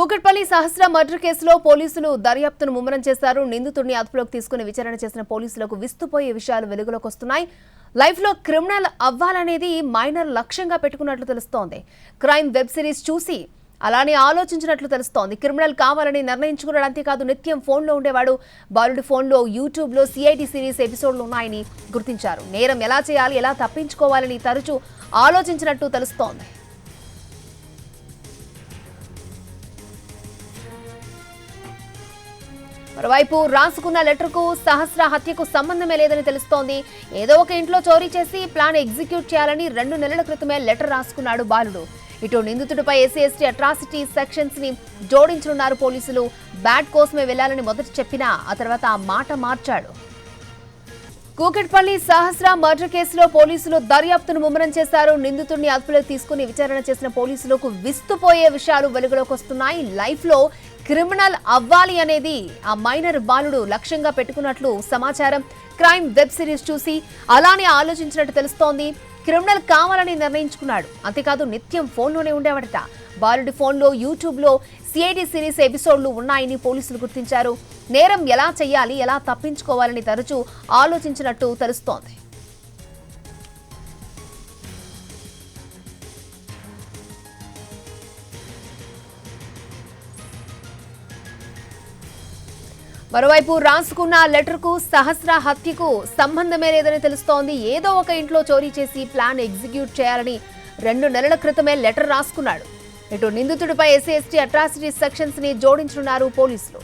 కూకట్పల్లి సహస్ర murder కేసులో పోలీసులు దర్యాప్తును ముమ్మరం చేశారు. నిందితుడిని అదుపులోకి తీసుకుని విచారణ చేసిన పోలీసులకు విస్తుపోయే విషయాలు వెలుగులోకి వస్తున్నాయి. లైఫ్లో క్రిమినల్ అవ్వాలనేది మైనర్ లక్ష్యంగా పెట్టుకున్నట్లు తెలుస్తోంది. క్రైమ్ వెబ్ సిరీస్ చూసి అలానే ఆలోచించినట్లు తెలుస్తోంది. క్రిమినల్ కావాలని నిర్ణయించుకున్నాడు. అంతేకాదు నిత్యం ఫోన్లో ఉండేవాడు. బాలుడి ఫోన్లో యూట్యూబ్లో సిఐటి సిరీస్ ఎపిసోడ్లు ఉన్నాయని గుర్తించారు. నేరం ఎలా చేయాలి ఎలా తప్పించుకోవాలని తరచూ ఆలోచించినట్టు తెలుస్తోంది. మరోవైపు రాసుకున్న లెటర్కు సహస్ర హత్యకు సంబంధమే లేదని తెలుస్తోంది. ఏదో ఒక ఇంట్లో చోరీ చేసి ప్లాన్ ఎగ్జిక్యూట్ చేయాలని రెండు నెలల క్రితమే లెటర్ రాసుకున్నాడు బాలుడు. ఇటు నిందితుడిపై ఎస్సీ ఎస్టీ అట్రాసిటీ సెక్షన్స్ని జోడించనున్నారు పోలీసులు. బ్యాట్ కోసమే వెళ్ళాలని మొదట చెప్పినా ఆ తర్వాత ఆ మాట మార్చాడు. కూకట్పల్లి సహస్ర మర్డర్ కేసులో పోలీసులు దర్యాప్తును ముమ్మరం చేశారు. నిందితుడిని అదుపులోకి తీసుకుని విచారణ చేసిన పోలీసులకు విస్తుపోయే విషయాలు వెలుగులోకి వస్తున్నాయి. లైఫ్లో క్రిమినల్ అవ్వాలి అనేది ఆ మైనర్ బాలుడు లక్ష్యంగా పెట్టుకున్నట్లు సమాచారం. క్రైమ్ వెబ్ సిరీస్ చూసి అలానే ఆలోచించినట్టు తెలుస్తోంది. క్రిమినల్ కావాలని నిర్ణయించుకున్నాడు. అంతేకాదు నిత్యం ఫోన్లోనే ఉండేవాడట. బాలుడి ఫోన్లో యూట్యూబ్లో సిఐడి సిరీస్ ఎపిసోడ్లు ఉన్నాయని పోలీసులు గుర్తించారు. నేరం ఎలా చేయాలి ఎలా తప్పించుకోవాలని తరచూ ఆలోచించినట్టు తెలుస్తోంది. మరోవైపు రాసుకున్న లెటర్కు సహస్ర హత్యకు సంబంధమే లేదని తెలుస్తోంది. ఏదో ఒక ఇంట్లో చోరీ చేసి ప్లాన్ ఎగ్జిక్యూట్ చేయాలని రెండు నెలల క్రితమే లెటర్ రాసుకున్నాడు. ఇటు నిందితుడిపై ఎస్సీ ఎస్టీ అట్రాసిటీ సెక్షన్స్ని జోడించనున్నారు పోలీసులు.